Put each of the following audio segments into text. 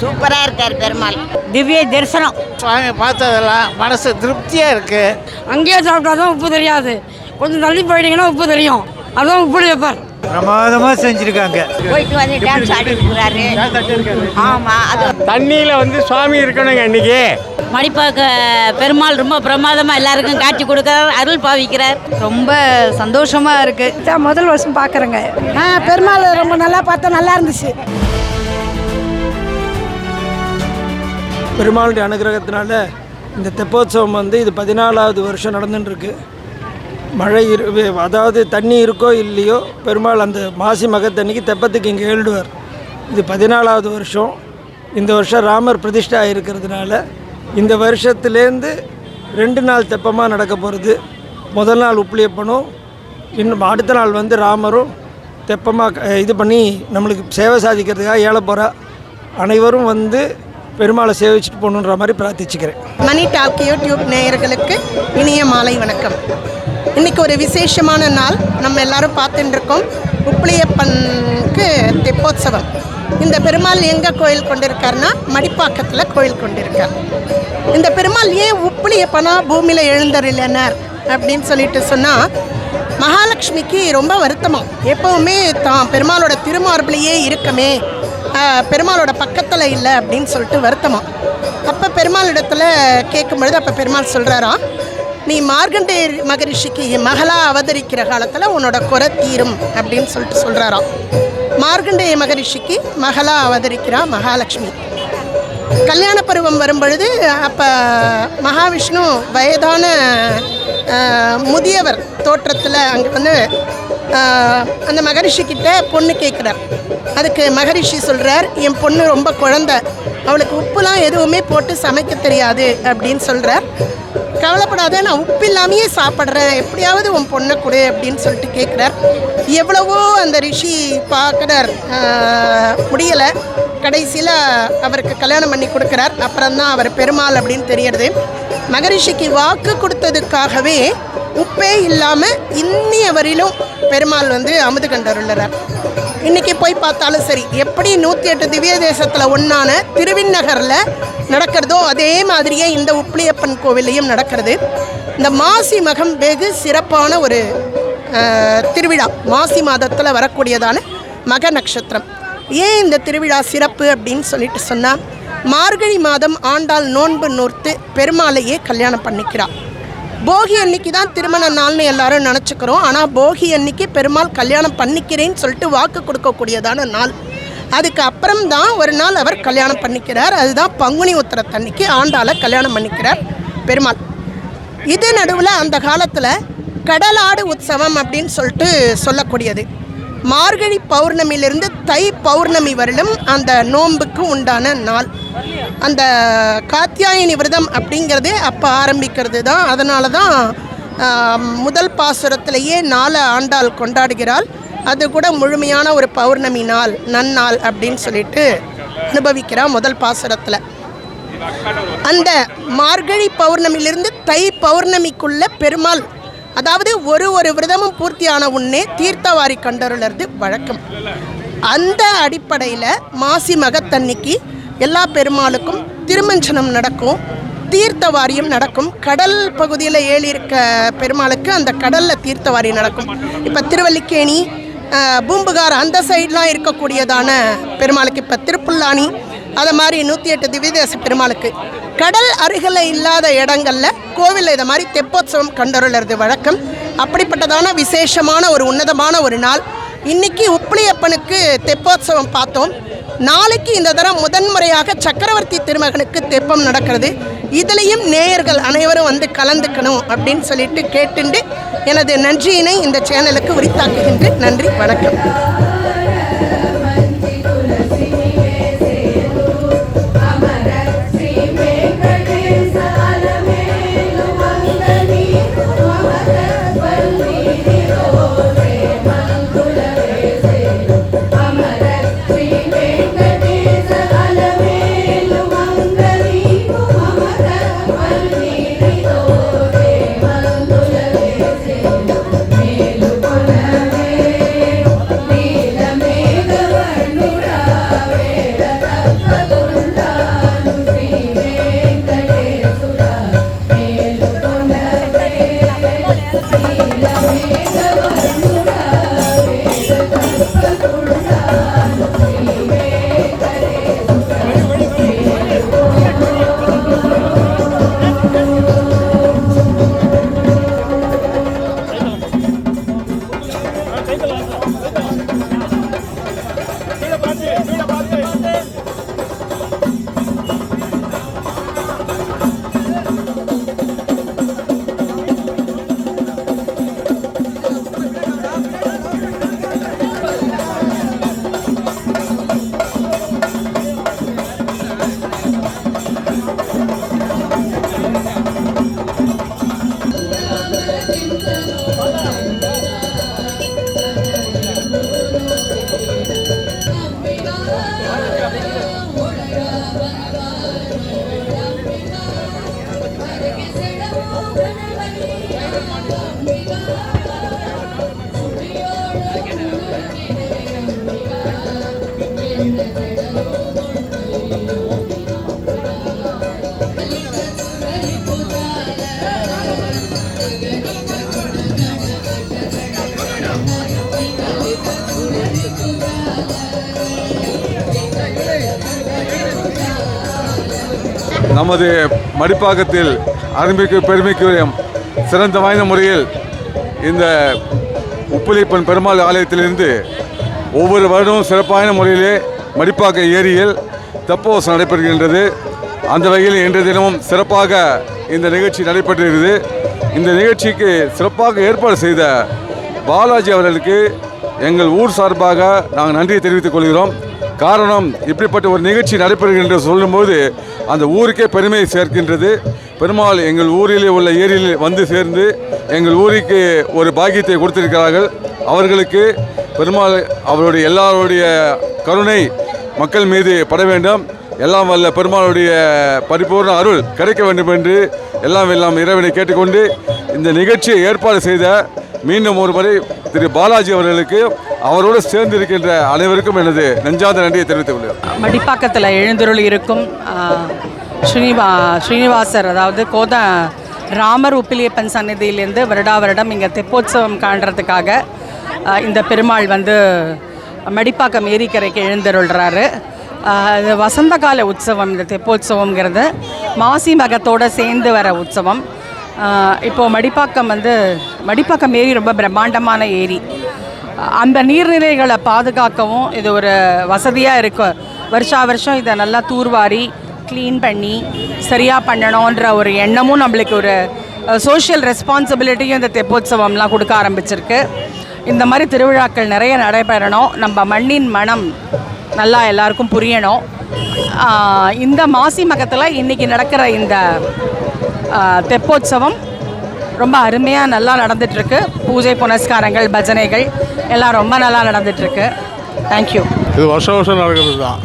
சூப்பராக இருக்கார் பெருமாள். திவ்ய தரிசனம். சுவாமி பார்த்ததெல்லாம் மனசு திருப்தியாக இருக்குது அங்கேயே சாப்பிட்டா தான் உப்பு தெரியாது. கொஞ்சம் தள்ளி போயிட்டீங்கன்னா உப்பு தெரியும். அதான் உப்பு வைப்பார். பிரமாதமாக செஞ்சுருக்காங்க. போயிட்டு வந்து டான்ஸ் ஆடி இருக்கிறாரு ஆமாம் அது தண்ணியில் வந்து சுவாமி இருக்கணுங்க இன்னைக்கு. மடிப்பாக்க பெருமாள் ரொம்ப பிரமாதமாக எல்லாருக்கும் காட்சி கொடுக்குறார் அருள் பாவிக்கிறார். ரொம்ப சந்தோஷமா இருக்கு. தான் முதல் வருஷம் பார்க்குறேங்க ஆ பெருமாள் ரொம்ப நல்லா பார்த்தா நல்லா இருந்துச்சு. பெருமாளுடைய அனுகிரகத்தினால இந்த தெப்போத்சவம் வந்து இது பதினாலாவது வருஷம் நடந்துட்டுருக்கு. மழை இரு அதாவது தண்ணி இருக்கோ இல்லையோ பெருமாள் அந்த மாசி மகத்தன்னைக்கு தெப்பத்துக்கு இங்கே எழுடுவார் இது பதினாலாவது வருஷம். இந்த வருஷம் ராமர் பிரதிஷ்டை ஆகிருக்கிறதுனால இந்த வருஷத்துலேருந்து ரெண்டு நாள் தெப்பமாக நடக்க போகிறது முதல் நாள் உப்பிலியப்பனும் இன்னும் அடுத்த நாள் வந்து ராமரும் தெப்பமாக இது பண்ணி நம்மளுக்கு சேவை சாதிக்கிறதுக்காக ஏழ போகிறா அனைவரும் வந்து பெருமாளை சேவிச்சுட்டு போகணுன்ற மாதிரி பிரார்த்திச்சுக்கிறேன். மணி டாக் யூடியூப் நேயர்களுக்கு இனிய மாலை வணக்கம். இன்னைக்கு ஒரு விசேஷமான நாள். நம்ம எல்லாரும் பார்த்துட்டுருக்கோம் உப்ளியப்பனுக்கு தெப்போத்சவம். இந்த பெருமாள் எங்கே கோயில் கொண்டிருக்காருன்னா மடிப்பாக்கத்தில் கோயில் கொண்டிருக்கார். இந்த பெருமாள் ஏன் உப்ளியப்பனா பூமியில் எழுந்தருளினார் அப்படின்னு சொல்லிட்டு சொன்னால் மகாலட்சுமிக்கு ரொம்ப வருத்தமாக எப்போவுமே தான் பெருமாளோட திருமார்பிலேயே இருக்கமே. பெருமாளோட பக்கத்தில் இல்லை அப்படின்னு சொல்லிட்டு வருத்தமா. அப்போ பெருமாள் இடத்துல கேட்கும்பொழுது அப்போ பெருமாள் சொல்கிறாராம் நீ மார்கண்டே மகரிஷிக்கு மகளாக அவதரிக்கிற காலத்தில் உன்னோட குறை தீரும் அப்படின்னு சொல்லிட்டு சொல்கிறாராம் மார்கண்டேய மகரிஷிக்கு மகளாக அவதரிக்கிறா மகாலட்சுமி. கல்யாண பருவம் வரும்பொழுது அப்போ மகாவிஷ்ணு வயதான முதியவர் தோற்றத்தில் அங்கே வந்து அந்த மகரிஷி கிட்ட பொண்ணு கேட்குறார் அதுக்கு மகரிஷி சொல்கிறார் என் பொண்ணு ரொம்ப குழந்த. அவளுக்கு உப்புலாம் எதுவுமே போட்டு சமைக்க தெரியாது அப்படின்னு சொல்கிறார் கவலைப்படாத நான் உப்பு இல்லாமையே சாப்பிட்றேன். எப்படியாவது உன் பொண்ணை கொடு அப்படின்னு சொல்லிட்டு கேட்குறார் எவ்வளவோ அந்த ரிஷி பார்க்குறார். முடியலை. கடைசியில் அவருக்கு கல்யாணம் பண்ணி கொடுக்குறார். அப்புறம் தான் அவர் பெருமாள் அப்படின்னு தெரியறது. மகரிஷிக்கு வாக்கு கொடுத்ததுக்காகவே உப்பே இல்லாமல் இன்னிய வரையிலும் பெருமாள் வந்து அமுது கண்டருள்ளார் இன்றைக்கி போய் பார்த்தாலும் சரி எப்படி நூற்றி எட்டு திவ்ய தேசத்தில் ஒன்றான திருவிண்ணகரில் நடக்கிறதோ அதே மாதிரியே இந்த உப்பிலியப்பன் கோவிலையும் நடக்கிறது. இந்த மாசி மகம் வெகு சிறப்பான ஒரு திருவிழா. மாசி மாதத்தில் வரக்கூடியதான மக நட்சத்திரம். ஏன் இந்த திருவிழா சிறப்பு அப்படின்னு சொல்லிட்டு சொன்னால் மார்கழி மாதம் ஆண்டாள் நோன்பு நூர்த்து பெருமாளையே கல்யாணம் பண்ணிக்கிறாள் போகி அன்னைக்கு தான் திருமண நாள்னு எல்லாரும் நினச்சிக்கிறோம். ஆனால் போகி அன்னைக்கு பெருமாள் கல்யாணம் பண்ணிக்கிறேன்னு சொல்லிட்டு வாக்கு கொடுக்கக்கூடியதான நாள். அதுக்கு அப்புறம் தான் ஒரு நாள் அவர் கல்யாணம் பண்ணிக்கிறார். அதுதான் பங்குனி உத்திரத்தன்னைக்கு ஆண்டால் கல்யாணம் பண்ணிக்கிறார் பெருமாள். இது நடுவில் அந்த காலத்தில் கடலாடு உற்சவம் அப்படின்னு சொல்லிட்டு சொல்லக்கூடியது. மார்கழி பௌர்ணமியிலிருந்து தை பௌர்ணமி வரையிலும் அந்த நோன்புக்கு உண்டான நாள். அந்த காத்தியாயினி விரதம் அப்படிங்கிறதே அப்போ ஆரம்பிக்கிறது தான். அதனால தான் முதல் பாசுரத்திலேயே நாலு ஆண்டாள் கொண்டாடுகிறாள். அது கூட முழுமையான ஒரு பௌர்ணமி நாள் நன்னாள் அப்படின்னு சொல்லிட்டு அனுபவிக்கிறாள் முதல் பாசுரத்தில். அந்த மார்கழி பௌர்ணமியிலிருந்து தை பௌர்ணமிக்குள்ள பெருமாள் அதாவது ஒரு ஒரு விரதமும் பூர்த்தியான உன்னே தீர்த்தவாரி கண்டருளது வழக்கம். அந்த அடிப்படையில் மாசி மகத்தன்னைக்கு எல்லா பெருமாளுக்கும் திருமஞ்சனம் நடக்கும் தீர்த்தவாரியும் நடக்கும். கடல் பகுதியில் ஏழியிருக்க இருக்க பெருமாளுக்கு அந்த கடலில் தீர்த்தவாரி நடக்கும். இப்போ திருவல்லிக்கேணி பூம்புகார் அந்த சைட்லாம் இருக்கக்கூடியதான பெருமாளுக்கு இப்போ திருப்புல்லானி அதை மாதிரி நூற்றி எட்டு திவ்யதேச பெருமாளுக்கு. கடல் அருகில் இல்லாத இடங்களில் கோவிலில் இதை மாதிரி தெப்போத்சவம் கண்டருளறது வழக்கம். அப்படிப்பட்டதான விசேஷமான ஒரு உன்னதமான ஒரு நாள். இன்னைக்கு உப்பிலியப்பனுக்கு தெப்போத்சவம் பார்த்தோம். நாளைக்கு இந்த தரம் முதன்முறையாக சக்கரவர்த்தி திருமகனுக்கு தெப்பம் நடக்கிறது. இதுலேயும் நேயர்கள் அனைவரும் வந்து கலந்துக்கணும் அப்படின்னு சொல்லிட்டு கேட்டுண்டு எனது நன்றியினை இந்த சேனலுக்கு உரித்தாக்குகின்றேன். நன்றி வணக்கம். நமது மடிப்பாக்கத்தில் அருமைக்கு பெருமைக்குரியம் சிறந்த வாய்ந்த முறையில் இந்த உப்புலிப்பன் பெருமாள் ஆலயத்திலிருந்து ஒவ்வொரு வருடமும் சிறப்பான முறையிலே மடிப்பாக்க ஏரியில் தெப்போசம் நடைபெறுகின்றது. அந்த வகையில் இன்றைய தினமும் சிறப்பாக இந்த நிகழ்ச்சி நடைபெற்றிருக்கிறது. இந்த நிகழ்ச்சிக்கு சிறப்பாக ஏற்பாடு செய்த பாலாஜி அவர்களுக்கு எங்கள் ஊர் சார்பாக நாங்கள் நன்றியை தெரிவித்துக் கொள்கிறோம். காரணம் இப்படிப்பட்ட ஒரு நிகழ்ச்சி நடைபெறுகின்ற சொல்லும்போது அந்த ஊருக்கே பெருமை சேர்க்கின்றது. பெருமாள் எங்கள் ஊரிலே உள்ள ஏரியில் வந்து சேர்ந்து எங்கள் ஊருக்கு ஒரு பாக்கியத்தை கொடுத்திருக்கிறார்கள். அவர்களுக்கு பெருமாள் அவருடைய எல்லாருடைய கருணை மக்கள் மீது பட வேண்டும். எல்லாம் வல்ல பெருமாளுடைய பரிபூர்ண அருள் கிடைக்க வேண்டும் என்று எல்லாம் எல்லாம் இறைவனை கேட்டுக்கொண்டு இந்த நிகழ்ச்சியை ஏற்பாடு செய்த மீண்டும் ஒரு முறை திரு பாலாஜி அவர்களுக்கு அவரோடு சேர்ந்து இருக்கின்ற அனைவருக்கும் எனது நெஞ்சாத நன்றியை தெரிவித்துக் கொள்கிறேன். மடிப்பாக்கத்தில் எழுந்தருள் இருக்கும் ஸ்ரீனிவா ஸ்ரீனிவாசர் அதாவது கோத ராமர் உப்பிலியப்பன் சன்னதியிலேருந்து வருடா வருடம் இங்கே தெப்போத்சவம் காண்றதுக்காக இந்த பெருமாள் வந்து மடிப்பாக்கம் ஏரிக்கரைக்கு எழுந்தருள்றாரு. இது வசந்த கால உற்சவம் இந்த தெப்போற்சவங்கிறது மாசி மகத்தோடு சேர்ந்து வர உற்சவம். இப்போது மடிப்பாக்கம் வந்து மடிப்பாக்கம் ஏரி ரொம்ப பிரம்மாண்டமான ஏரி. அந்த நீர்நிலைகளை பாதுகாக்கவும் இது ஒரு வசதியாக இருக்கு. வருஷா வருஷம் இதை நல்லா தூர்வாரி க்ளீன் பண்ணி சரியாக பண்ணணுன்ற ஒரு எண்ணமும் நம்மளுக்கு ஒரு சோஷியல் ரெஸ்பான்சிபிலிட்டியும் இந்த தெப்போற்சவம்லாம் கொடுக்க ஆரம்பிச்சிருக்கு. இந்த மாதிரி திருவிழாக்கள் நிறைய நடைபெறணும். நம்ம மண்ணின் மனம் நல்லா எல்லாருக்கும் புரியணும். இந்த மாசி மகத்தில் இன்றைக்கி நடக்கிற இந்த தெப்போத்சவம் ரொம்ப அருமையாக நல்லா நடந்துட்டுருக்கு. பூஜை புனஸ்காரங்கள் பஜனைகள் எல்லாம் ரொம்ப நல்லா நடந்துட்டுருக்கு. தேங்க்யூ இது வருஷம் வருஷம் நடக்கிறது தான்.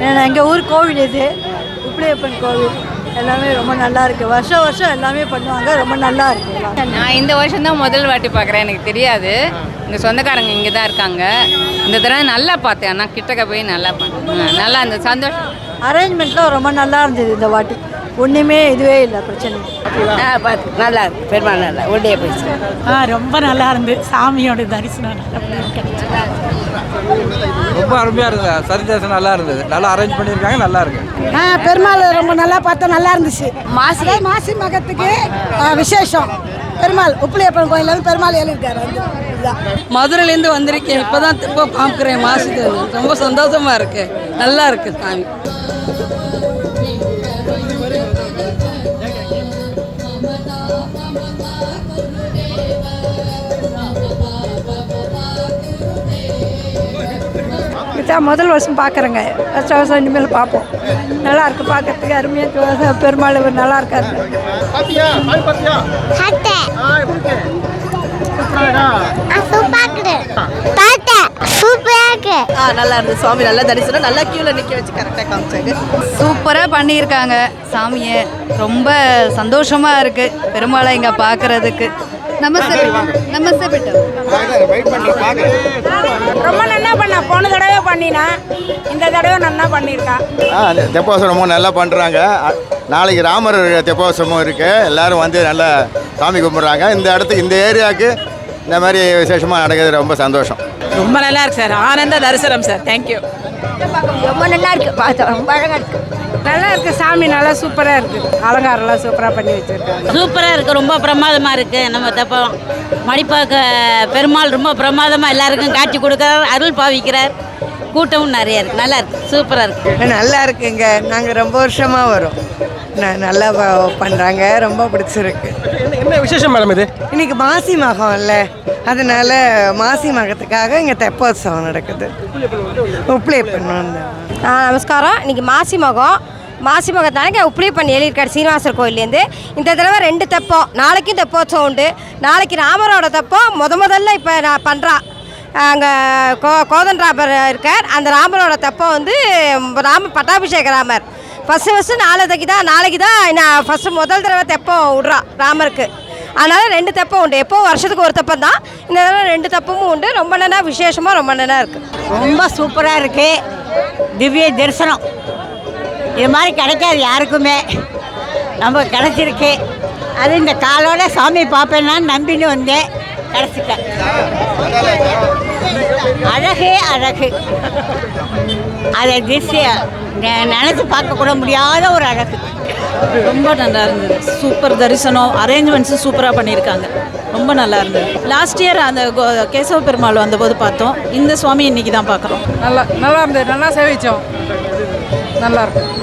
நல்லா எங்கள் ஊர் கோவில் இது. உப்பிலியப்பன் கோவில். எல்லாமே ரொம்ப நல்லா இருக்கு. வருஷம் வருஷம் எல்லாமே பண்ணுவாங்க. ரொம்ப நல்லா இருக்கு. எல்லாம். நான் இந்த வருஷம் தான் முதல் வாட்டி பார்க்குறேன். எனக்கு தெரியாது. எங்கள் சொந்தக்காரங்க இங்கே தான் இருக்காங்க. இந்த தடவை நல்லா பார்த்தேன். ஆனால் கிட்டக்க போய் நல்லா பண்ணேன் நல்லா அந்த சந்தோஷம். அரேஞ்ச்மெண்ட்லாம் ரொம்ப நல்லா இருந்தது இந்த வாட்டி. ஒன்றுமே இதுவே இல்லை பிரச்சனை நல்லா இருக்கு. பெருமாள் நல்லா ஒண்டியே போயிடுச்சு. ஆ ரொம்ப நல்லா இருந்து சாமியோட தரிசனம் ரொம்ப அருமையாக இருந்தது. சரிதேசம் நல்லா இருந்தது. நல்லா அரேஞ்ச் பண்ணியிருக்காங்க நல்லா இருக்கு. ஆ பெருமாள் ரொம்ப நல்லா பார்த்தோம் நல்லா இருந்துச்சு. மாசி? மாசி மகத்துக்கு விசேஷம். பெருமாள் உப்பிலியப்பன் கோயில்ல இருந்து பெருமாள் எழுதிட்டாரு மதுரையிலேருந்து வந்திருக்கேன். இப்போ தான் திரும்ப பார்க்குறேன் மாசுக்கு ரொம்ப சந்தோஷமாக இருக்கு. நல்லா இருக்கு சாமி. இதான் முதல் வருஷம் பார்க்குறேங்க. வருஷம் வருஷம் இனிமேல் பார்ப்போம். நல்லா இருக்கு. பார்க்கறதுக்கு அருமையாக பெருமாள் இவர் நல்லா இருக்காரு ஆ நல்லா இருந்தது சுவாமி நல்லா தரிசனம். நல்லா க்யூவில் நிற்க வச்சு கரெக்டாக காமிச்சாங்க சூப்பராக பண்ணியிருக்காங்க. சாமியை ரொம்ப சந்தோஷமாக இருக்குது பெருமாளை இங்கே பார்க்குறதுக்கு. நமஸ்தே நமஸ்தே பிட்டம் ரொம்ப நல்லா பண்ணா போன தடவை பண்ணினா இந்த தடவை நல்லா பண்ணியிருக்கா ஆ தெப்போசம் ரொம்ப நல்லா பண்ணுறாங்க நாளைக்கு ராமர் தெப்போசமும் இருக்குது எல்லோரும் வந்து நல்லா சாமி கும்பிட்றாங்க. இந்த இடத்துக்கு இந்த ஏரியாவுக்கு இந்த மாதிரி விசேஷமாக நடக்கிறது ரொம்ப சந்தோஷம். ரொம்ப நல்லா இருக்கு சார். ஆனந்த தரிசனம் சார். தேங்க்யூ ரொம்ப நல்லா இருக்கு. பார்த்தோம் ரொம்ப அழகாக இருக்கு. நல்லா இருக்கு சாமி நல்லா சூப்பராக இருக்கு. அலங்காரம்லாம் சூப்பராக பண்ணி வச்சிருக்காங்க. சூப்பராக இருக்குது ரொம்ப பிரமாதமாக இருக்குது நம்ம தெப்பம் மடிப்பாக்க பெருமாள் ரொம்ப பிரமாதமாக எல்லாருக்கும் காட்சி கொடுக்குறார் அருள் பாவிக்கிறார். கூட்டமும் நிறைய இருக்குது நல்லா இருக்குது சூப்பராக இருக்குது நல்லா இருக்குங்க நாங்கள் ரொம்ப வருஷமாக வரோம். நல்லா பண்ணுறாங்க ரொம்ப பிடிச்சிருக்கு. என்ன விசேஷம் மேடம் இது? இன்னைக்கு மாசி மகம் இல்லை. அதனால மாசி மகத்துக்காக இங்கே தெப்போத்சவம் நடக்குது. உப்ளியப்பன் வந்து நமஸ்காரம். இன்னைக்கு மாசி மகம். மாசி மகத்தானங்க உப்ளியப்பன் எழுதியிருக்காரு சீனிவாசர் கோயிலேருந்து இந்த தடவை ரெண்டு தெப்பம். நாளைக்கும் தெப்போத்சவம் உண்டு. நாளைக்கு ராமரோட தெப்பம் முத முதல்ல இப்போ நான் பண்ணுறா அங்கே கோ கோதன் ராமர் இருக்கார். அந்த ராமரோட தெப்பம் வந்து ராம பட்டாபிஷேக ராமர். ஃபஸ்ட்டு ஃபஸ்ட்டு நாளைக்கு தான் நாளைக்கு தான் நான் ஃபஸ்ட்டு முதல் தடவை தெப்பம் விட்றா ராமருக்கு. அதனால் ரெண்டு தப்பும் உண்டு. எப்போ வருஷத்துக்கு ஒரு தப்பம் தான். இந்த தடவை ரெண்டு தெப்பமும் உண்டு. ரொம்ப நல்லா விசேஷமாக ரொம்ப நல்லா இருக்குது ரொம்ப சூப்பராக இருக்குது திவ்ய தரிசனம். இது மாதிரி கிடைக்காது யாருக்குமே. நம்ம கிடச்சிருக்கு. அது இந்த காலோட சாமி பார்ப்பேன்னா நம்பின்னு வந்தேன். கிடச்சிட்டேன் அழகே அழகு. அதை திருஷ்டிய நினச்சி பார்க்கக்கூட முடியாத ஒரு அழகு. ரொம்ப நல்லா இருந்தது. சூப்பர் தரிசனம் அரேஞ்ச்மெண்ட்ஸும் சூப்பராக பண்ணியிருக்காங்க. ரொம்ப நல்லா இருந்தது. லாஸ்ட் இயர் அந்த கோ- கேசவ பெருமாள் வந்தபோது பார்த்தோம். இந்த சுவாமி இன்னைக்கு தான் பார்க்குறோம். நல்லா நல்லா இருந்தது. நல்லா சேவிச்சோம். நல்லா இருக்கும்.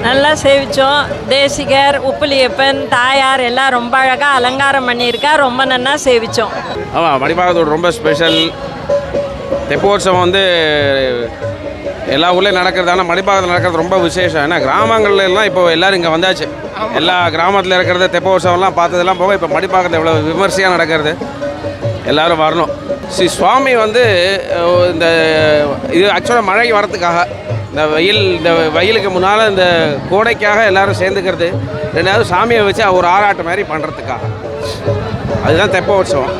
நல்லா சேவிச்சோம். தேசிகர் உப்புலியப்பன் தாயார் எல்லாம் ரொம்ப அழகாக அலங்காரம் பண்ணியிருக்கா. ரொம்ப நல்லா சேவிச்சோம். ஆமாம் மணிபாகத்தோட ரொம்ப ஸ்பெஷல் தெப்போற்சவம் வந்து எல்லா ஊர்லேயும் நடக்கிறது. ஆனால் மணிப்பாகத்தில் நடக்கிறது ரொம்ப விசேஷம். ஏன்னா கிராமங்கள்ல எல்லாம் இப்போ எல்லாரும் இங்கே வந்தாச்சு. எல்லா கிராமத்தில் இருக்கிறத தெப்ப உற்சவம்லாம் பார்த்ததெல்லாம் போக இப்போ மணிப்பாக்கத்தில் எவ்வளோ விமர்சையாக நடக்கிறது. எல்லாரும் வரணும். ஸ்ரீ சுவாமி வந்து இந்த இது ஆக்சுவலாக மழை வரத்துக்காக இந்த வெயில் இந்த வெயிலுக்கு முன்னால் இந்த கோடைக்காக எல்லாரும் சேர்ந்துக்கிறது. ரெண்டாவது சாமியை வச்சு ஒரு ஆராட்டு மாதிரி பண்ணுறதுக்காக அதுதான் தெப்ப உற்சவம்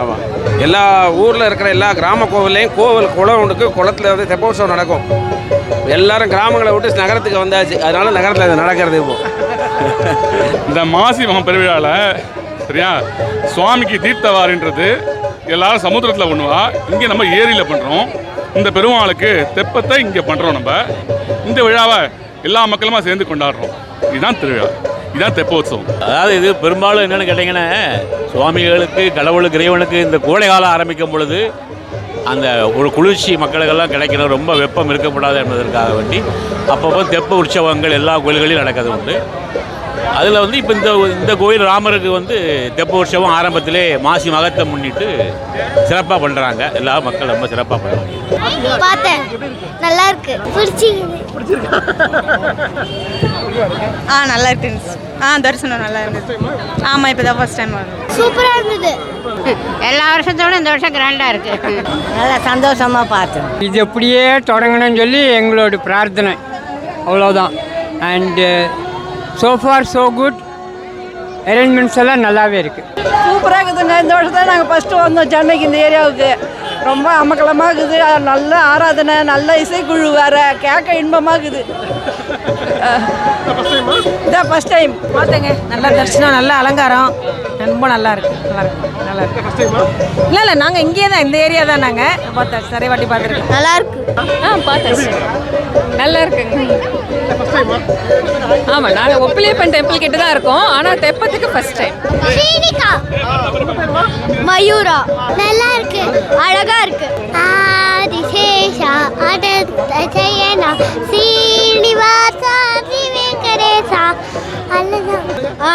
ஆமாம் எல்லா ஊரில் இருக்கிற எல்லா கிராம கோவில்லையும் கோவில் குளம் ஒன்றுக்கு குளத்தில் வந்து தெப்ப உற்சவம் நடக்கும். எல்லாரும் கிராமங்களை விட்டு நகரத்துக்கு வந்தாச்சு. அதனால நகரத்தில் இது நடக்கிறது இப்போ. இந்த மாசி மகம் பெருவிழாவில் சரியா? சுவாமிக்கு தீர்த்தவாரின்றது எல்லாரும் சமுத்திரத்தில் பண்ணுவா இங்கே நம்ம ஏரியில் பண்ணுறோம் இந்த பெருமாளுக்கு தெப்பத்தை இங்கே பண்ணுறோம் நம்ம. இந்த விழாவை எல்லா மக்களுமா சேர்ந்து கொண்டாடுறோம். இதுதான் திருவிழா. இதுதான் தெப்போத்சவம். அதாவது இது பெரும்பாலும் என்னென்னு கேட்டிங்கன்னா சுவாமிகளுக்கு கடவுளுக்கு இறைவனுக்கு இந்த கோடை காலம் ஆரம்பிக்கும் பொழுது அந்த ஒரு குளிர்ச்சி மக்களுக்கெல்லாம் கிடைக்கணும் ரொம்ப வெப்பம் இருக்கக்கூடாது என்பதற்காக வேண்டி அப்பப்போ தெப்ப உற்சவங்கள் எல்லா கோயில்களிலும் நடக்கிறது உண்டு. அதில் வந்து இப்போ இந்த இந்த கோயில் ராமருக்கு வந்து தெப்ப உற்சவம் ஆரம்பத்திலே மாசி மகத்தை முன்னிட்டு சிறப்பாக பண்ணுறாங்க எல்லா மக்கள் ரொம்ப சிறப்பாக பண்ணுறாங்க பார்த்தேன். நல்லா இருக்கு. ஆ நல்லா இருக்கு ஆ தரிசனம் நல்லா இருந்துச்சு ஆமாம் இப்போ தான் ஃபர்ஸ்ட் டைம் வரும் சூப்பரா இருந்தது. எல்லா வருஷத்தோட இந்த வருஷம் கிராண்டாக இருக்குது நல்லா சந்தோஷமாக பார்த்தோம். இது எப்படியே தொடங்கணும்னு சொல்லி எங்களோட பிரார்த்தனை. அவ்வளோதான் and so far so good arrangements எல்லாம் நல்லாவே இருக்குது சூப்பராக இருக்குதுங்க. இந்த வருஷத்தில் நாங்கள் ஃபஸ்ட்டு வந்தோம் சென்னைக்கு இந்த ஏரியாவுக்கு. ரொம்ப அமக்கலமாக இருக்குது நல்ல ஆராதனை நல்ல இசைக்குழு வேற. கேட்க இன்பமாக இருக்குது இதான் ஃபஸ்ட் டைம் பார்த்தேங்க. நல்ல தரிசனம் நல்ல அலங்காரம். ரொம்ப நல்லா இருக்கு. நல்லா இருக்கு. நல்லா இருக்கு. இல்லை இல்லை நாங்கள் இங்கேயே தான் இந்த ஏரியா தான் நாங்கள் பார்த்தோம் நிறைய வாட்டி பார்த்துருக்கோம் நல்லா இருக்கு. ஆ பார்த்தாச்சு நல்லா இருக்குங்க. ஆமாம் நாங்கள் ஒப்பிலியப்பன் டெம்பிள் கிட்ட தான் இருக்கோம். ஆனால் தெப்பத்துக்கு ஃபர்ஸ்ட் டைம் ஸ்ரீனிகா. மயூரா. நல்லா இருக்கு. அழகா இருக்கு.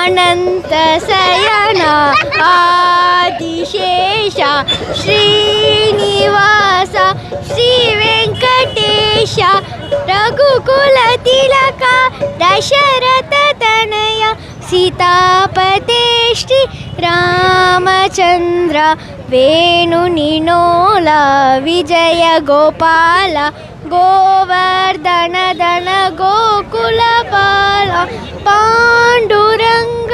అనంత శయన ఆదిశేష శ్రీనివాస శ్రీ వెంకటేశ రఘుకుల తిలక దశరథ తనయ సీతాపతే శ్రీ రామచంద్ర వేణునినోల విజయ గోపాల கோவர்தன தன கோகுலபால பாண்டுரங்க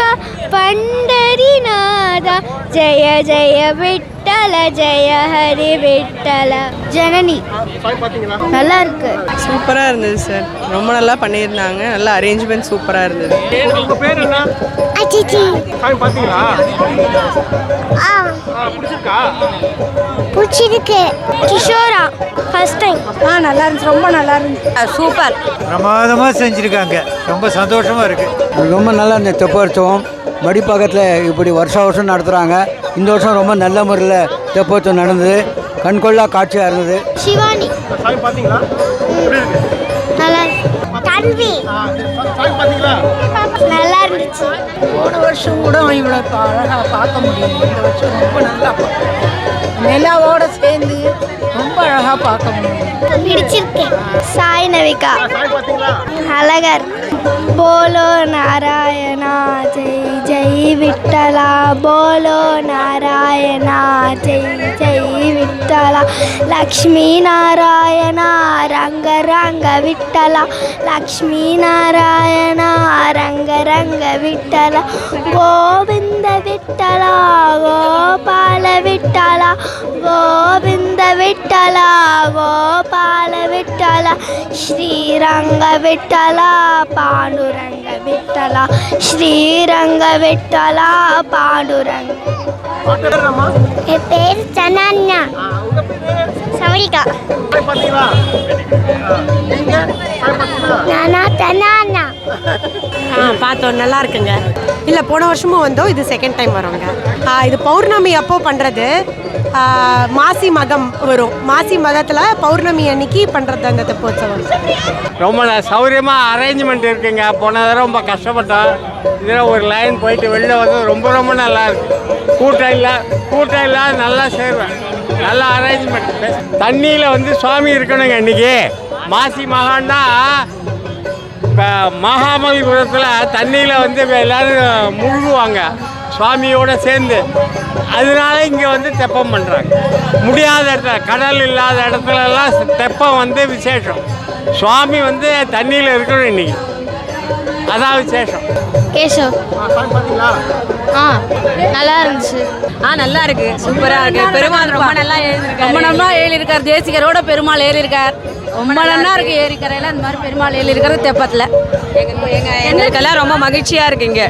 பண்டரிநாத ஜய ஜய விட்டு விட்டல ஜெய ஹரி விட்டல. ஜனனி நல்லா இருக்கு. சூப்பரா இருந்தது சார். ரொம்ப நல்லா பண்ணியிருந்தாங்க. நல்லா அரேஞ்ச்மெண்ட் சூப்பரா இருந்தது. உங்க பேர் என்ன அச்சிச்சி. சாய் பாத்தீங்களா? ஆ. பிடிச்சிருக்கா? பிடிச்சிருக்கு. கிஷோரா ஃபர்ஸ்ட் டைம் ஆ நல்லா இருந்துச்சு. ரொம்ப நல்லா இருந்துச்சு. சூப்பர். பிரமாதமா செஞ்சிருக்காங்க. ரொம்ப சந்தோஷமா இருக்கு. ரொம்ப நல்லா இருந்துச்சு. தெப்பருத்தம் மடிப்பாக்கத்தில் இப்படி வருஷா வருஷம் நடத்துகிறாங்க இந்த வருஷம் ரொம்ப நல்ல முறையில் தெப்போற்சவம் நடந்தது. கண்கொள்ளா காட்சியாக இருந்தது. சிவானி. தன்வி நல்லா இருந்துச்சு. போன வருஷம் கூட இவ்வளோ அழகாக பார்க்க முடியும் இந்த வருஷம் ரொம்ப நல்லா நிலாவோட சேர்ந்து ரொம்ப அழகாக பார்க்க முடியும் பிடிச்சிருக்கு சாய் நவிகா. அழகா இருக்கு. போலோ நாராயணா ஜெய் ஜெய் விட்டலா போலோ நாராயணா ஜெய் ஜெய் விட்டலா லக்ஷ்மி நாராயண ரங்க ரங்க விட்டலா. லக்ஷ்மி நாராயண ரங்க ரங்க விட்டலா. கோவிந்த விட்டலா கோபால விட்டலா. கோவிந்த விட்டலா கோபால விட்டலா. ஸ்ரீரங்க விட்டலா பாண்டுரங்க விட்டலா. ஸ்ரீரங்க விட்டலா பாண்டுரங்க என் பேர் சனன்யா. சவரிகா நானா தனானா ஆ பார்த்தோம். நல்லா இருக்குங்க. இல்லை போன வருஷமும் வந்தோம். இது செகண்ட் டைம் வரோங்க. ஆ, இது பௌர்ணமி அப்போ பண்ணுறது மாசி மகம் வரும். மாசி மகத்தில் பௌர்ணமி அன்னைக்கு பண்ணுறது அந்த தெப்போத்சவம். ரொம்ப ந- சௌரியமா அரேஞ்ச்மெண்ட் இருக்குங்க. போன தடவை ரொம்ப கஷ்டப்பட்டோம். இதில் ஒரு லைன் போயிட்டு வெளில வந்து ரொம்ப ரொம்ப நல்லா இருக்கு. கூட்டம் இல்லை கூட்டம் இல்லாத நல்லா செய்வேன் நல்ல அரேஞ்ச்மெண்ட் தண்ணியில் வந்து சுவாமி இருக்கணுங்க இன்னைக்கு. மாசி மகான்னா இப்போ மகாபலிபுரத்தில் தண்ணியில் வந்து எல்லோரும் முழுகுவாங்க. சுவாமியோட சேர்ந்து. அதனால இங்கே வந்து தெப்பம் பண்ணுறாங்க முடியாத இடத்துல கடல் இல்லாத இடத்துலலாம் தெப்பம் வந்து விசேஷம். சுவாமி வந்து தண்ணியில் இருக்கணும் இன்னைக்கு. அதான் விசேஷம். கேசவ். ஆ நல்லா இருந்துச்சு. ஆ நல்லா இருக்கு. சூப்பராக இருக்கு. பெருமாள் ரொம்ப நல்லா எழுதிருக்காரு ரொம்ப நல்லா எழுதியிருக்கார். தேசிகரோட பெருமாள் எழுதியிருக்கார். ரொம்ப நல்லா இருக்கு. ஏரிக்கரையில் இந்த மாதிரி பெருமாள் எழுதியிருக்காரு தெப்பத்தில். எங்களுக்கெல்லாம் ரொம்ப மகிழ்ச்சியாக இருக்கு இங்கே.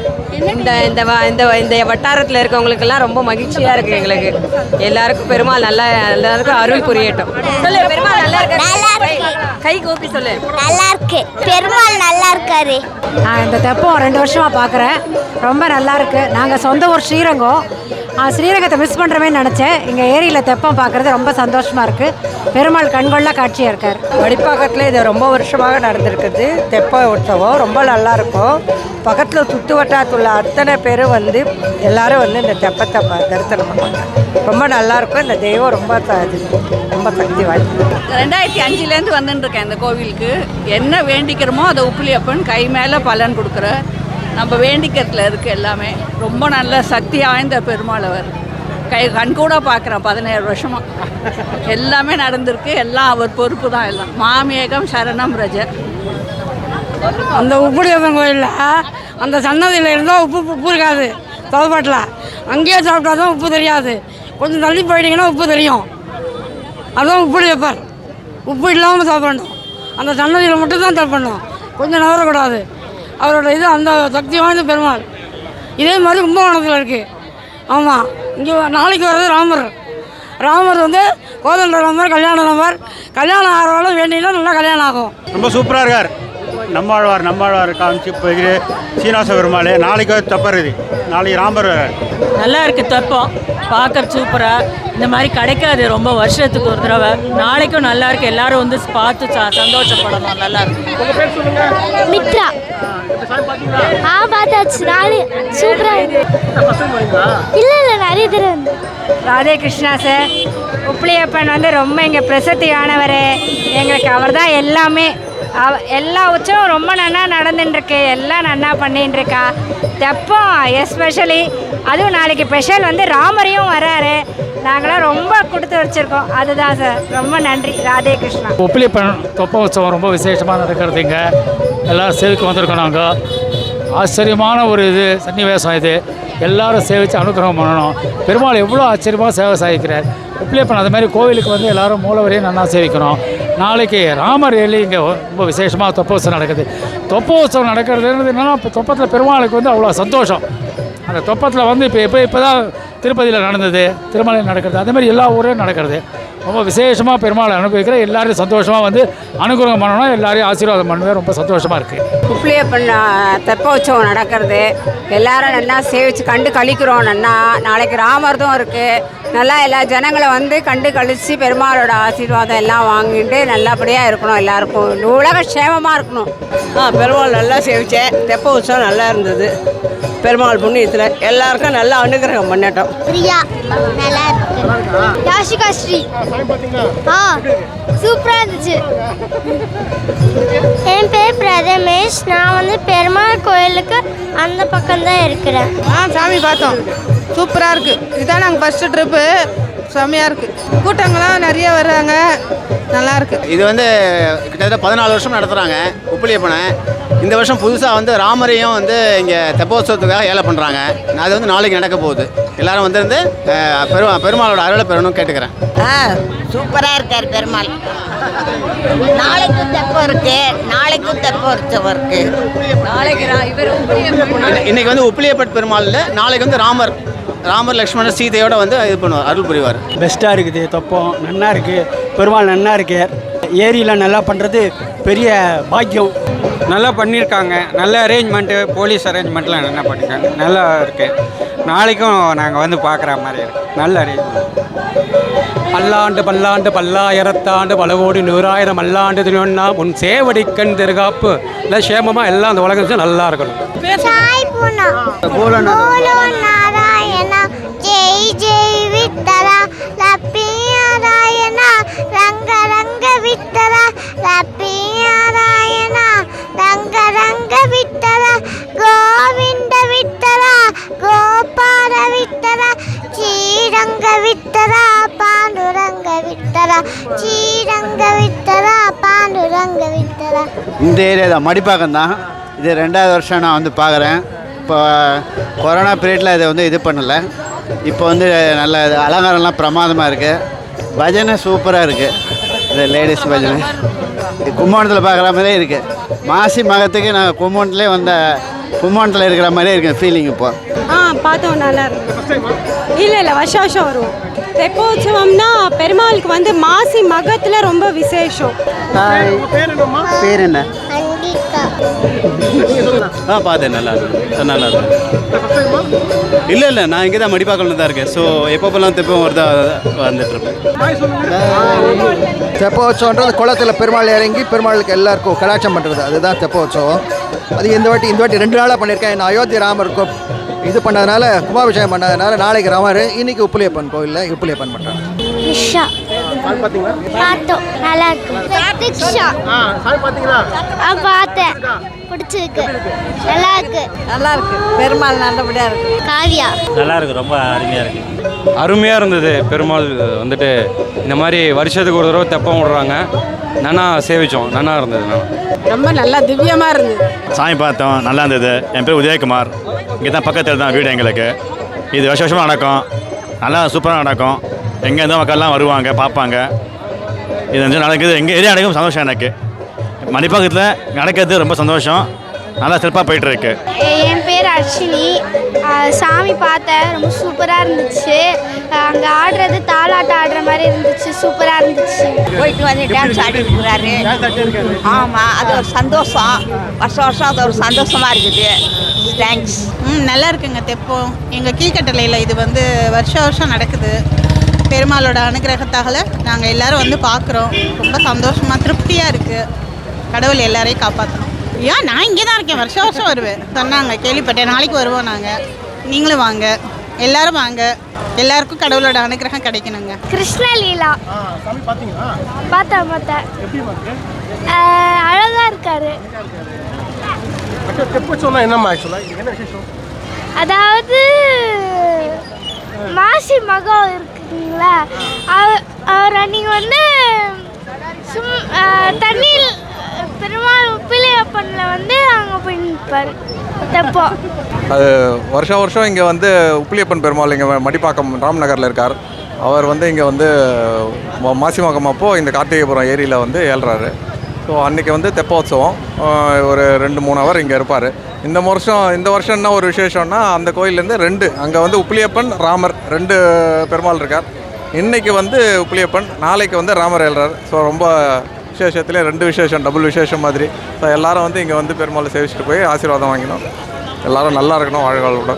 இந்த இந்த வ- இந்த இந்த வட்டாரத்தில் இருக்கவங்களுக்கெல்லாம் ரொம்ப மகிழ்ச்சியாக இருக்கு எங்களுக்கு. எல்லாருக்கும் பெருமாள் நல்லா எல்லாருக்கும் அருள் புரியட்டும். சொல்லு பெருமாள் நல்லா இருக்கு. கை கோப்பி சொல்லு. நல்லா இருக்கு. பெருமாள் நல்லா இருக்காரு. இந்த தெப்பம் ரெண்டு வருஷமாக பார்க்குறேன். ரொம்ப நல்லா இருக்கு. நாங்கள் சொந்த ஊர் ஸ்ரீரங்கம். ஆ, ஸ்ரீரங்கத்தை மிஸ் பண்ணுறமே நினச்சேன். இங்கே ஏரியில் தெப்பம் பார்க்குறது ரொம்ப சந்தோஷமாக இருக்குது பெருமாள் கண்கொள்ள காட்சியாக இருக்கார். வடிப்பாக்கத்தில் இது ரொம்ப வருஷமாக நடந்திருக்குது. தெப்ப உற்சவம் ரொம்ப நல்லா இருக்கும். பக்கத்தில் சுற்று வட்டாரத்துள்ள அத்தனை பேரும் வந்து எல்லாரும் வந்து இந்த தெப்பத்தை ப- தரிசனம் பண்ணுவாங்க. ரொம்ப நல்லா இருக்கும். இந்த தெய்வம் ரொம்ப ரொம்ப சக்தி வாய்ந்தது. ரெண்டாயிரத்தி அஞ்சுலேருந்து வந்துட்டு இருக்கேன் இந்த கோவிலுக்கு. என்ன வேண்டிக்கிறோமோ அதை உப்புலியப்பன் கை மேலே பலன் கொடுக்குற நம்ம வேண்டிக்கிறதுல இருக்கு எல்லாமே. ரொம்ப நல்ல சக்தி வாய்ந்த பெருமாள் அவர். கை கண்கூட பார்க்குறேன் பதினேழு வருஷமா. எல்லாமே நடந்திருக்கு. எல்லாம் அவர் பொறுப்பு தான் எல்லாம். மாமியகம் சரணம் ரஜ. அந்த உப்புடியம்மன் கோயிலில் அந்த சன்னதியில் இருந்தால் உப்பு உப்பு இருக்காது. தொலைப்பாட்டில் அங்கேயே சாப்பிட்டா தான் உப்பு தெரியாது. கொஞ்சம் தள்ளி போயிட்டீங்கன்னா உப்பு தெரியும். அதுதான் உப்புடியப்பர் உப்பு இல்லாமல் சாப்பிடணும். அந்த சன்னதியில் மட்டும் தான் பண்ணும். கொஞ்சம் நவரக்கூடாது அவரோட இது அந்த சக்தி வாய்ந்த பெருமாள். இதே மாதிரி கும்பகோணத்தில் இருக்குது ஆமாம் இங்கே நாளைக்கு வர்றது ராமர். ராமர் வந்து கோதண்ட ராமர் கல்யாண ராமர். கல்யாணம் ஆகிறவங்களும் வேண்டினா நல்லா கல்யாணம் ஆகும். ரொம்ப சூப்பராக இருக்கார். நம்மாழ்வார் நம்மாழ்வார் காமிச்சு இது சீனிவாச பெருமாள் நாளைக்கு தப்பருது நாளைக்கு ராமர் வரார். நல்லா இருக்கு தெப்பம். பார்க்க சூப்பராக இந்த மாதிரி கிடைக்காது. ரொம்ப வருஷத்துக்கு ஒரு தடவை. நாளைக்கும் நல்லா இருக்கு. எல்லாரும் வந்து பார்த்து ச- சந்தோஷப்படணும். நல்லா இருக்கு. மித்ரா. ஆ பார்த்தாச்சு. நாலு. சூப்பரா இல்ல இல்ல நிறைய தடவை வந்து. ராதே கிருஷ்ணா சார். உப்ளியப்பன் வந்து ரொம்ப இங்கே பிரசித்தியானவர். எங்களுக்கு அவர் தான் எல்லாமே. எல்லா உற்சவம் ரொம்ப நன்னா நடந்துட்டுருக்கு எல்லாம் நன்னா பண்ணிட்டுருக்கா தெப்பம் எஸ்பெஷலி அதுவும் நாளைக்கு ஸ்பெஷல் வந்து ராமரையும் வராரு. நாங்களாம் ரொம்ப கொடுத்து வச்சுருக்கோம். அதுதான் சார் ரொம்ப நன்றி. ராதே கிருஷ்ணா. ஒப்பிலிப்பன் தொப்ப உற்சவம் ரொம்ப விசேஷமாக நடக்கிறது இங்கே. எல்லோரும் சேவைக்கு வந்திருக்கோம் நாங்கள் ஆச்சரியமான ஒரு இது சன்னிவேசம் இது. எல்லாரும் சேவித்து அனுகிரகம் பண்ணணும். பெருமாள் எவ்வளோ ஆச்சரியமாக சேவை சாதிக்கிறார் ஒப்பிலியப்பன் அது மாதிரி கோவிலுக்கு வந்து எல்லாரும் மூலவரையும் நல்லா சேவிக்கணும் நாளைக்கு ராமர் எலி இங்கே ரொம்ப விசேஷமாக தொப்ப நடக்குது. தொப்ப நடக்கிறது நடக்கிறதுன்றது என்னென்னா இப்போ தொப்பத்தில் பெருமாளுக்கு வந்து அவ்வளோ சந்தோஷம். அந்த தொப்பத்தில் வந்து இப்போ இப்போ இப்போ தான் திருப்பதியில் நடந்தது திருமலையில் நடக்கிறது அதே மாதிரி எல்லா ஊரையும் நடக்கிறது. ரொம்ப விசேஷமாக பெருமாளை அனுபவிக்கிற எல்லாரையும் சந்தோஷமாக வந்து அனுகிரகம் பண்ணணும். எல்லாரையும் ஆசீர்வாதம் பண்ணுவேன் ரொம்ப சந்தோஷமாக இருக்குது உப்ளியப்பன் தெப்ப உற்சவம் நடக்கிறது. எல்லாரும் நல்லா சேவிச்சு கண்டு கழிக்கிறோம். நன்னா நாளைக்கு ராமர்தும் இருக்குது நல்லா எல்லா ஜனங்களை வந்து கண்டு கழித்து பெருமாளோட ஆசீர்வாதம் எல்லாம் வாங்கிட்டு நல்லபடியாக இருக்கணும். எல்லாருக்கும் உலக க்ஷேமமாக இருக்கணும். ஆ பெருமாள் நல்லா சேவிச்சேன் தெப்ப உற்சவம் நல்லா இருந்தது. பெருமாள் புண்ணியத்தில் எல்லாருக்கும் நல்லா அனுகிரகம் பண்ணட்டும். பிரியா நல்லா இருக்கு. யாஷிகா ஸ்ரீ. ஆ சூப்பரா இருந்துச்சு. என் பேர் பிரதமேஷ். நான் வந்து பெருமாள் கோயிலுக்கு அந்த பக்கம் தான் இருக்கிறேன். ஆ சாமி பார்த்தோம். சூப்பராக இருக்குது இதுதான் நாங்கள் ஃபஸ்ட்டு ட்ரிப்பு செம்மையாக இருக்குது கூட்டங்கள்லாம் நிறைய வர்றாங்க. நல்லா இருக்கு. இது வந்து கிட்டத்தட்ட பதினாலு வருஷம் நடத்துகிறாங்க உப்புளியப்பனை இந்த வருஷம் புதுசாக வந்து ராமரையும் வந்து இங்கே தெப்போத்சவத்துக்காக ஏழை பண்ணுறாங்க அது வந்து நாளைக்கு நடக்க போகுது. எல்லாரும் வந்திருந்து அஹ், பெரு பெருமாளோட அருளை பெறணும் கேட்டுக்கிறேன். சூப்பராக இருக்கார் பெருமாள். நாளைக்கு தெப்பம் இருக்கு. நாளைக்கு தெப்போற்சவம் இருக்கு. நாளைக்கு இவர் இன்னை- இன்னைக்கு வந்து உப்பிலியப்பட் பெருமாளில் நாளைக்கு வந்து ராமர். ராமர் லக்ஷ்மணர் சீதையோட வந்து இது பண்ணுவார் அருள் புரிவார். பெஸ்ட்டாக இருக்குது தொப்பம் நன்னா இருக்குது பெருமாள் நன்னா இருக்கு. ஏரியில் நல்லா பண்ணுறது பெரிய பாக்கியம். நல்லா பண்ணியிருக்காங்க. நல்ல அரேஞ்ச்மெண்ட்டு போலீஸ் அரேஞ்ச்மெண்ட்லாம் நல்லா பண்ணியிருக்காங்க. நல்லா இருக்குது நாளைக்கும் நாங்கள் வந்து பார்க்குற மாதிரி இருக்கு. நல்ல அரேஞ்ச்மெண்ட் பல்லாண்டு பல்லாண்டு பல்லாயிரத்தாண்டு பல கோடி நூறாயிரம் அல்லாண்டு திருவண்ணா உன் சேவடிக்கண் திருகாப்பு. இல்லை சேமமாக எல்லாம் அந்த உலகம் நல்லா இருக்கணும். ஜெய் ஜெய் விட்டரா லப்பி நாராயண ரங்க ரங்க வித்தரா லப்பி நாராயண ரங்க ரங்க வித்தரா கோவிந்த வித்தரா கோபால வித்தரா ஸ்ரீரங்க வித்தரா பாண்டுரங்க வித்தரா ஸ்ரீரங்க வித்தரா பாண்டுரங்க வித்தரா இந்த ஏரியா தான் மடிப்பாக்கம் தான் இது ரெண்டாவது வருஷம் நான் வந்து பார்க்குறேன். இப்போ கொரோனா பீரியடில் இதை வந்து இது பண்ணலை. இப்போ வந்து நல்ல அலங்காரம்லாம் பிரமாதமாக இருக்குது பஜனை சூப்பராக இருக்குது இந்த லேடிஸ் பஜனை. இது கும்போணத்தில் பார்க்குற மாதிரியே இருக்குது மாசி மகத்துக்கு நாங்கள் கும்போணத்துலேயே வந்த கும்போணத்தில் இருக்கிற மாதிரியே இருக்குது ஃபீலிங் இப்போ. ஆ பார்த்தோம் நல்லா இருக்கும் இல்லை இல்லை வருஷம் வருஷம் வருவோம். தெப்போற்சவம்னா பெருமாளுக்கு வந்து மாசி மகத்தில் ரொம்ப விசேஷம். பேர் என்ன ஆ பார்த்தேன். நல்லா இருக்கு. நல்லா இருக்கு. இல்லை இல்லை நான் இங்கே தான் மடிப்பாக்கம்ல தான் இருக்கேன். ஸோ எப்பப்பெல்லாம் தெப்பம் வருதா வந்துட்டுருப்பேன் இருப்பேன். தெப்போற்சவன்றது குளத்தில் பெருமாள் இறங்கி பெருமாளுக்கு எல்லாருக்கும் கலாட்சம் பண்ணுறது அதுதான் தெப்போற்சவம். அது இந்த வாட்டி இந்த வாட்டி ரெண்டு நாளாக பண்ணியிருக்கேன். நான் அயோத்தி ராமருக்கு இது பண்ணதுனால கும்பாபிஷேகம் பண்ணதுனால நாளைக்கு ராமர் இன்னைக்கு உப்புலியப்பன் கோயிலில் உப்புலியப்பன் பண்ணுறாங்க நிஷா பார்த்தோம். நல்லா இருக்கு. பிரதீக்ஷா ஆ பார்த்தேன். பிடிச்சிருக்கு. நல்லா இருக்கு. நல்லா இருக்கு. பெருமாள் நல்லபடியாக இருக்கு. காவியா. நல்லா இருக்கு. ரொம்ப அருமையாக இருக்கு. அருமையாக இருந்தது. பெருமாள் வந்துட்டு இந்த மாதிரி வருஷத்துக்கு ஒரு தடவை தெப்பம் விடுறாங்க. நன்னா சேவிச்சோம். நன்னா இருந்தது. ரொம்ப நல்லா திவ்யமாக இருந்தது. சாமி பார்த்தோம். நல்லா இருந்தது. என் பேர் உதயகுமார். இங்கே தான் பக்கத்தில் தான் வீடு எங்களுக்கு. இது வருஷம் வருஷமாக நடக்கும். நல்லா சூப்பராக நடக்கும். எங்கேருந்தோ மக்கள்லாம் வருவாங்க பார்ப்பாங்க. இது வந்து நடக்குது. எங்கள் ஏரியா நடக்கும் சந்தோஷம் எனக்கு. மணிப்பாக்கத்தில் நடக்கிறது ரொம்ப சந்தோஷம். நல்லா சிறப்பாக போயிட்டுருக்கு. என் பேர் அர்ஷினி. சாமி பார்த்தேன் ரொம்ப சூப்பராக இருந்துச்சு. அங்கே ஆடுறது தாலாட்டம் ஆடுற மாதிரி இருந்துச்சு. சூப்பராக இருந்துச்சு. போயிட்டு வந்து டான்ஸ் ஆடிட்டு இருக்கிறாரு. ஆமாம் அது ஒரு சந்தோஷம். வருஷம் வருஷம் அது ஒரு சந்தோஷமா இருக்குது. தேங்க்ஸ் ம் நல்லா இருக்குங்க தெப்பம். எங்கள் கீழ்கட்டளையில் இது வந்து வருஷம் வருஷம் நடக்குது. பெருமாளோட அனுகிரகத்தால் நாங்கள் எல்லாரும் வந்து பார்க்குறோம் ரொம்ப சந்தோஷமாக திருப்தியாக இருக்குது கடவுள் எல்லாரையும் காப்பாற்றணும் ஏன் நான் இங்கே தான் இருக்கேன். வருஷம் வருஷம் வருவேன். சொன்னாங்க கேள்விப்பட்டேன். நாளைக்கு வருவோம் நாங்கள் நீங்களும் வாங்க. எல்லாரும் வாங்க. எல்லாருக்கும் கடவுளோட அனுகிரகம் கிடைக்கணுங்க. கிருஷ்ணலீலா பார்த்தேன் பார்த்தேன். அஹ் அழகா இருக்காரு. அதாவது மாசி மகம் இருக்குங்களா அவர் அன்னைக்கு வந்து சும் தண்ணியில் பெருமாள் உப்பிலியப்பனில் வந்து அங்கே போய் நிற்பார் தப்போ? அது வருஷம் வருஷம் இங்கே வந்து உப்பிலியப்பன் பெருமாள் இங்கே மடிப்பாக்கம் ராம்நகரில் இருக்கார். அவர் வந்து இங்கே வந்து ம- மாசி மகம் அப்போ இந்த கார்த்திகைபுரம் ஏரியில் வந்து ஏழ்றாரு. ஸோ அன்றைக்கி வந்து தெப்போத்சவம். ஆஹ் ஒரு ரெண்டு மூணு ஹவர் இங்கே இருப்பார். இந்த வருஷம் இந்த வருஷம் என்ன ஒரு விசேஷம்னா அந்த கோயிலேருந்து ரெண்டு அங்கே வந்து உப்பிலியப்பன் ராமர் ரெண்டு பெருமாள் இருக்கார். இன்றைக்கி வந்து உப்பிலியப்பன் நாளைக்கு வந்து ராமர் எழுறார் ஸோ ரொம்ப விசேஷத்துலேயே ரெண்டு விசேஷம் டபுள் விசேஷம் மாதிரி. ஸோ எல்லாரும் வந்து இங்கே வந்து பெருமாளை சேவிச்சுட்டு போய் ஆசீர்வாதம் வாங்கினோம். எல்லோரும் நல்லா இருக்கணும் வாழ்வாளோட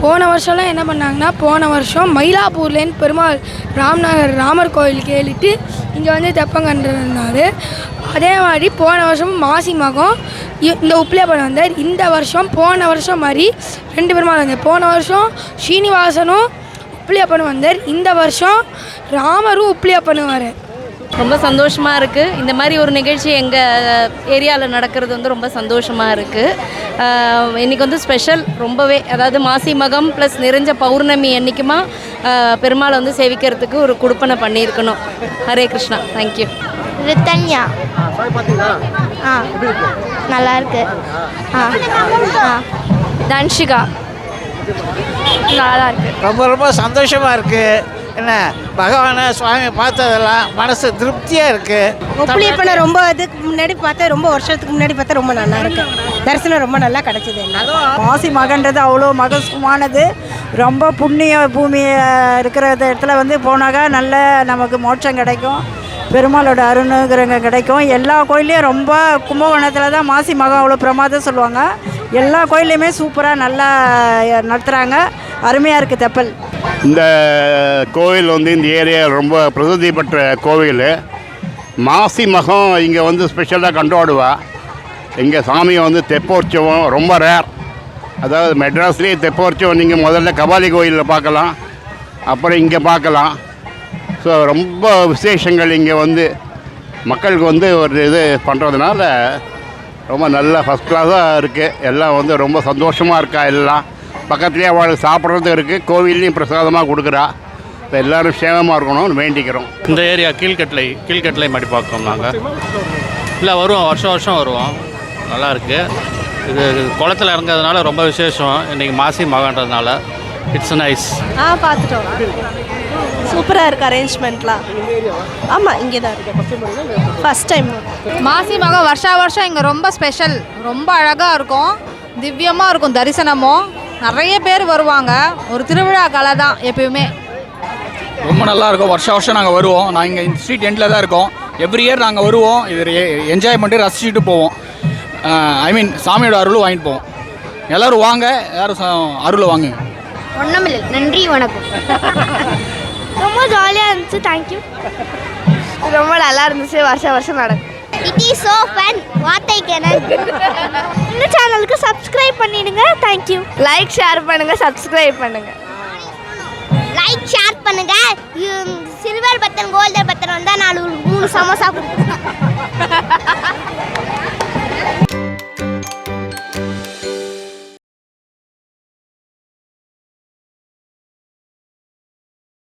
போன வருஷம்லாம் என்ன பண்ணாங்கன்னா போன வருஷம் மயிலாப்பூர்லேருந்து பெருமாள் ராம்நகர் ராமர் கோயிலுக்கு ஏறிட்டு இங்கே வந்து தெப்பம் கண்டிருந்தார். அதே மாதிரி போன வருஷம் மாசி மகம் இ- இந்த உப்பிலியப்பன் வந்தார். இந்த வருஷம் போன வருஷம் மாதிரி ரெண்டு பெருமாள் வந்தார். போன வருஷம் ஸ்ரீனிவாசனும் உப்பிலியப்பனும் வந்தார். இந்த வருஷம் ராமரும் உப்பிலியப்பனும் வர ரொம்ப சந்தோஷமாக இருக்குது இந்த மாதிரி ஒரு நிகழ்ச்சி எங்கள் ஏரியாவில் நடக்கிறது வந்து ரொம்ப சந்தோஷமாக இருக்குது இன்றைக்கி வந்து ஸ்பெஷல் ரொம்பவே அதாவது மாசி மகம் ப்ளஸ் நிறைஞ்ச பௌர்ணமி என்றைக்குமா பெருமாளை வந்து சேவிக்கிறதுக்கு ஒரு குடுப்பனை பண்ணியிருக்கணும். Hare Krishna. Thank you Rithanya. ஆ நல்லா இருக்கு. ஆ ஆ. தன்ஷிகா. நல்லா இருக்கு. ரொம்ப ரொம்ப சந்தோஷமாக இருக்குது என்ன பகவானை சுவாமி பார்த்ததெல்லாம் மனசு திருப்தியாக இருக்குது ஒப்புளியப்பனை ரொம்ப இதுக்கு முன்னாடி பார்த்தா ரொம்ப வருஷத்துக்கு முன்னாடி பார்த்தா ரொம்ப நல்லா இருக்கு. தரிசனம் ரொம்ப நல்லா கிடைச்சது மாசி மகன்றது அவ்வளோ மகசுமானது. ரொம்ப புண்ணிய பூமி அஹ், இருக்கிற இடத்துல வந்து போனாக்கா நல்ல நமக்கு மோட்சம் கிடைக்கும். பெருமாளோட அருணுங்கிறங்க கிடைக்கும். எல்லா கோயிலையும் ரொம்ப கும்பகோணத்தில் தான் மாசி மகம் அவ்வளோ பிரமாதம் சொல்லுவாங்க. எல்லா கோயிலையுமே சூப்பராக நல்லா நடத்துகிறாங்க அருமையாக இருக்குது தெப்பல். இந்த கோவில் வந்து இந்த ஏரியா ரொம்ப பிரசித்தி பெற்ற கோவில். மாசி மகம் இங்கே வந்து ஸ்பெஷலாக கொண்டாடுவா. இங்கே சாமியை வந்து தெப்போற்சவம் ரொம்ப ரேர் அதாவது மெட்ராஸ்லேயே தெப்போற்சவம் நீங்கள் முதல்ல கபாலி கோயிலில் பார்க்கலாம். அப்புறம் இங்கே பார்க்கலாம். ஸோ ரொம்ப விசேஷங்கள் இங்கே வந்து மக்களுக்கு வந்து ஒரு இது பண்ணுறதுனால ரொம்ப நல்ல ஃபஸ்ட் கிளாஸாக இருக்குது எல்லாம் வந்து ரொம்ப சந்தோஷமாக இருக்கா எல்லாம். பக்கத்துலேயே அவளுக்கு சாப்பிட்றதுக்கு இருக்குது கோவில்லையும் பிரசாதமாக கொடுக்குறா. இப்போ எல்லோரும் சேமமாக இருக்கணும்னு வேண்டிக்கிறோம். இந்த ஏரியா கீழ்கட்டளை கீழ்கட்டளை மடிப்பாக்கம் நாங்கள் இல்லை வருவோம். வருஷம் வருஷம் வருவோம். நல்லா இருக்கு. இது குளத்துல இறங்கிறதுனால ரொம்ப விசேஷம். இன்றைக்கி மாசி மகன்றதுனால. இட்ஸ் நைஸ் ஆ பார்த்துட்டோம். சூப்பராக இருக்கு அரேஞ்ச்மெண்ட்லாம் ஆமாம் இங்கே தான் இருக்கு. ஃபஸ்ட் டைம் மாசி மகம் வருஷா வருஷம் இங்கே ரொம்ப ஸ்பெஷல் ரொம்ப அழகாக இருக்கும். திவ்யமாக இருக்கும் தரிசனமும். நிறைய பேர் வருவாங்க. ஒரு திருவிழா கலை தான் எப்பயுமே. ரொம்ப நல்லா இருக்கும். வருஷம் வருஷம் நாங்கள் வருவோம். நான் இங்கே இந்த ஸ்ட்ரீட் எண்டில் தான் இருக்கோம். எவ்ரி இயர் நாங்கள் வருவோம். இது என்ஜாய் பண்ணிட்டு ரசிச்சுட்டு போவோம். ஐ மீன் சாமியோட அருளும் வாங்கிட்டு போவோம். எல்லோரும் வாங்க. எல்லோரும் அருளை வாங்குங்க. ஒன்றுமில்லை நன்றி வணக்கம். ரொம்ப ஜாலியாக இருந்துச்சு. தேங்க்யூ ரொம்ப நல்லா இருந்துச்சு. வருஷம் வருஷம் நடக்கும். இட் இஸ் சோ ஃபன் வார்த்தைக்கு இந்த சேனலுக்கு சப்ஸ்கிரைப் பண்ணிடுங்க. தேங்க்யூ லைக் ஷேர் பண்ணுங்க. சப்ஸ்கிரைப் பண்ணுங்க. லைக் ஷேர் பண்ணுங்க. சில்வர் பத்தன் கோல்டன் பத்தன் வந்தால் நாலு மூணு சமோசா கொடுப்பேன்